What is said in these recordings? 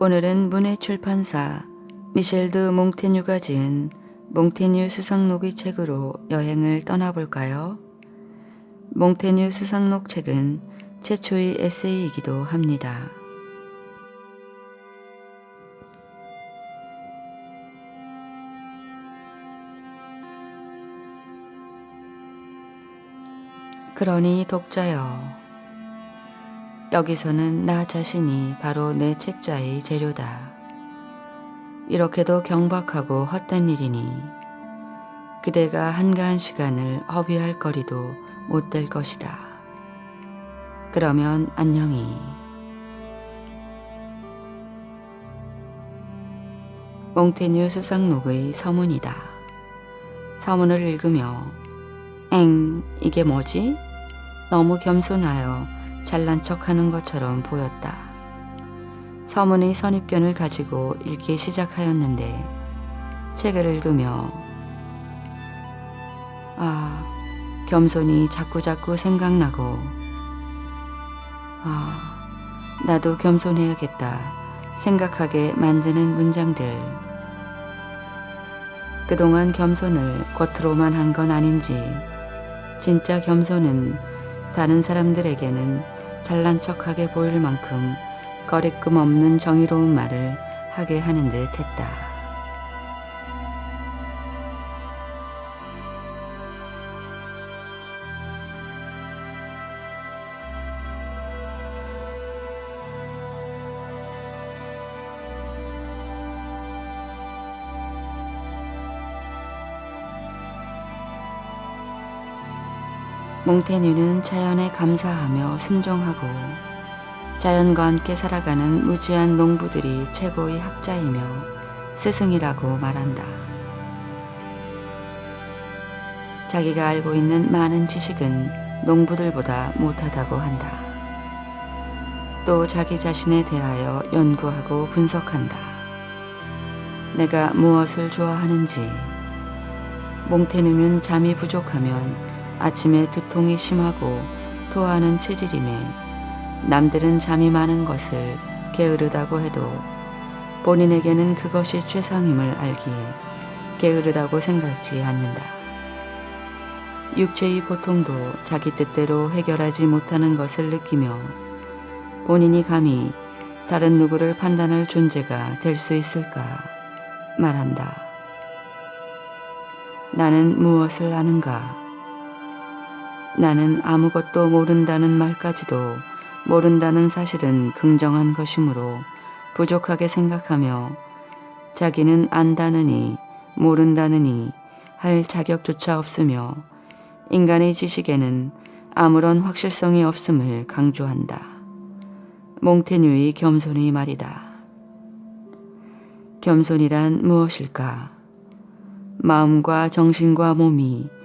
오늘은 문해 출판사 미셸드 몽테뉴가 지은 몽테뉴 수상록의 책으로 여행을 떠나볼까요? 몽테뉴 수상록 책은 최초의 에세이이기도 합니다. 그러니 독자여, 여기서는 나 자신이 바로 내 책자의 재료다. 이렇게도 경박하고 헛된 일이니 그대가 한가한 시간을 허비할 거리도 못 될 것이다. 그러면 안녕히. 몽테뉴 수상록의 서문이다. 서문을 읽으며 엥 이게 뭐지? 너무 겸손하여 잘난 척하는 것처럼 보였다. 서문의 선입견을 가지고 읽기 시작하였는데 책을 읽으며 아 겸손이 자꾸자꾸 생각나고 아 나도 겸손해야겠다 생각하게 만드는 문장들 그동안 겸손을 겉으로만 한 건 아닌지 진짜 겸손은 다른 사람들에게는 잘난 척하게 보일 만큼 거리낌 없는 정의로운 말을 하게 하는 듯 했다. 몽테뉴는 자연에 감사하며 순종하고 자연과 함께 살아가는 무지한 농부들이 최고의 학자이며 스승이라고 말한다. 자기가 알고 있는 많은 지식은 농부들보다 못하다고 한다. 또 자기 자신에 대하여 연구하고 분석한다. 내가 무엇을 좋아하는지, 몽테뉴는 잠이 부족하면 아침에 두통이 심하고 토하는 체질임에 남들은 잠이 많은 것을 게으르다고 해도 본인에게는 그것이 최상임을 알기에 게으르다고 생각지 않는다. 육체의 고통도 자기 뜻대로 해결하지 못하는 것을 느끼며 본인이 감히 다른 누구를 판단할 존재가 될 수 있을까 말한다. 나는 무엇을 아는가? 나는 아무것도 모른다는 말까지도 모른다는 사실은 긍정한 것이므로 부족하게 생각하며 자기는 안다느니 모른다느니 할 자격조차 없으며 인간의 지식에는 아무런 확실성이 없음을 강조한다. 몽테뉴의 겸손의 말이다. 겸손이란 무엇일까? 마음과 정신과 몸이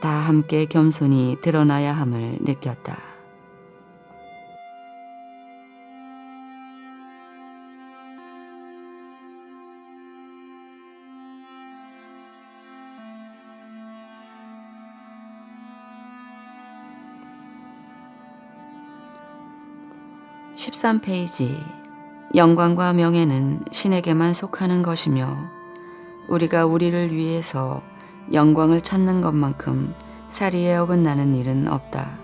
다 함께 겸손히 드러나야 함을 느꼈다. 13페이지 영광과 명예는 신에게만 속하는 것이며 우리가 우리를 위해서 영광을 찾는 것만큼 사리에 어긋나는 일은 없다.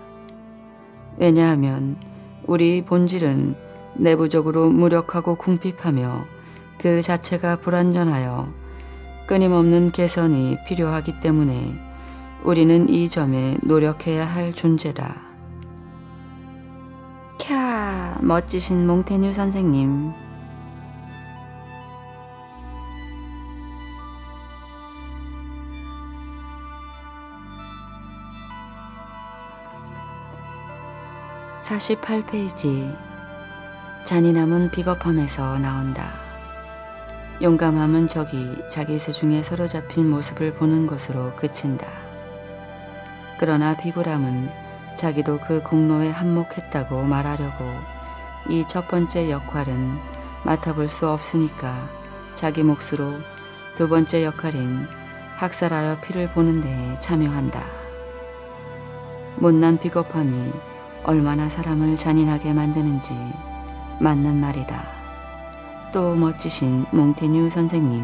왜냐하면 우리 본질은 내부적으로 무력하고 궁핍하며 그 자체가 불완전하여 끊임없는 개선이 필요하기 때문에 우리는 이 점에 노력해야 할 존재다. 캬, 멋지신 몽테뉴 선생님. 사십팔 페이지 잔인함은 비겁함에서 나온다. 용감함은 저기 자기 수중에 사로잡힌 모습을 보는 것으로 그친다. 그러나 비굴함은 자기도 그 공로에 한몫했다고 말하려고 이 첫 번째 역할은 맡아볼 수 없으니까 자기 몫으로 두 번째 역할인 학살하여 피를 보는 데에 참여한다. 못난 비겁함이 얼마나 사람을 잔인하게 만드는지 맞는 말이다. 또 멋지신 몽테뉴 선생님.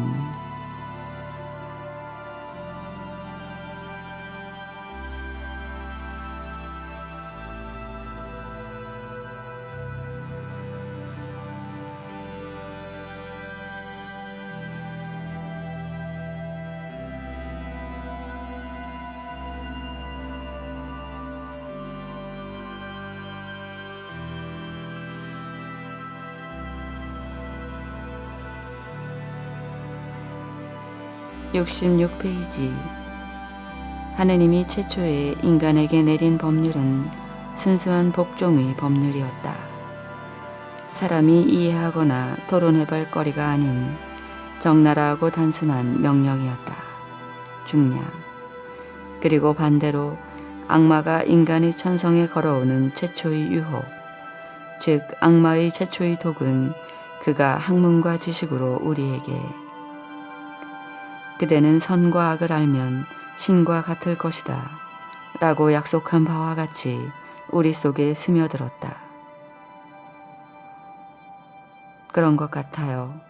육십육 페이지 하느님이 최초에 인간에게 내린 법률은 순수한 복종의 법률이었다. 사람이 이해하거나 토론해볼 거리가 아닌 적나라하고 단순한 명령이었다. 중량. 그리고 반대로 악마가 인간의 천성에 걸어오는 최초의 유혹, 즉 악마의 최초의 독은 그가 학문과 지식으로 우리에게 그대는 선과 악을 알면 신과 같을 것이다. 라고 약속한 바와 같이 우리 속에 스며들었다. 그런 것 같아요.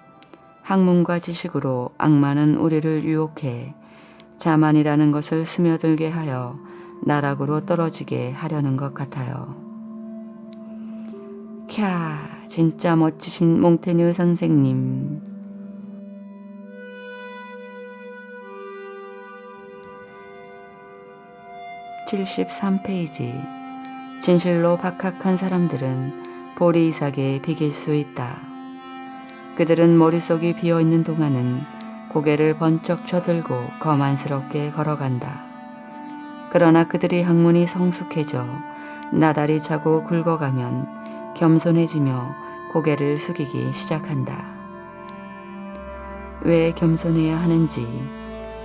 학문과 지식으로 악마는 우리를 유혹해 자만이라는 것을 스며들게 하여 나락으로 떨어지게 하려는 것 같아요. 캬, 진짜 멋지신 몽테뉴 선생님. 칠십삼 페이지 진실로 박학한 사람들은 보리이삭에 비길 수 있다. 그들은 머릿속이 비어 있는 동안은 고개를 번쩍 쳐들고 거만스럽게 걸어간다. 그러나 그들이 학문이 성숙해져 나달이 차고 굵어가면 겸손해지며 고개를 숙이기 시작한다. 왜 겸손해야 하는지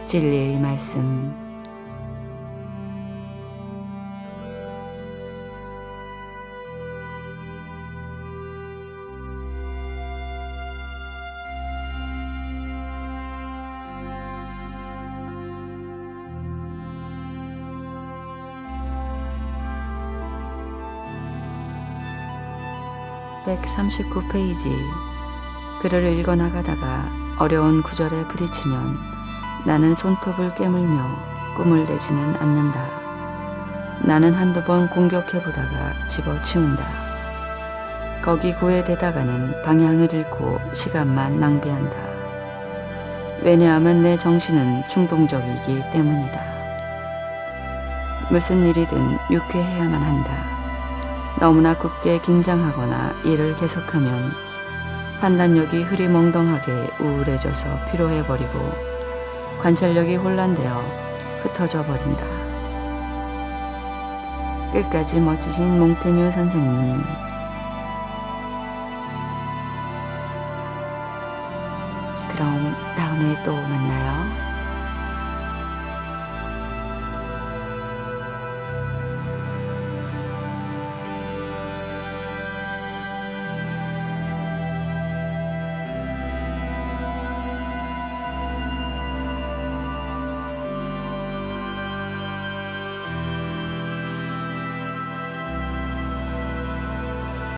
진리의 말씀. 백삼십구 페이지 글을 읽어나가다가 어려운 구절에 부딪히면 나는 손톱을 깨물며 꿈을 내지는 않는다. 나는 한두 번 공격해보다가 집어치운다. 거기 구애되다가는 방향을 잃고 시간만 낭비한다. 왜냐하면 내 정신은 충동적이기 때문이다. 무슨 일이든 유쾌해야만 한다. 너무나 굳게 긴장하거나 일을 계속하면 판단력이 흐리멍덩하게 우울해져서 피로해버리고 관찰력이 혼란되어 흩어져 버린다. 끝까지 멋지신 몽테뉴 선생님.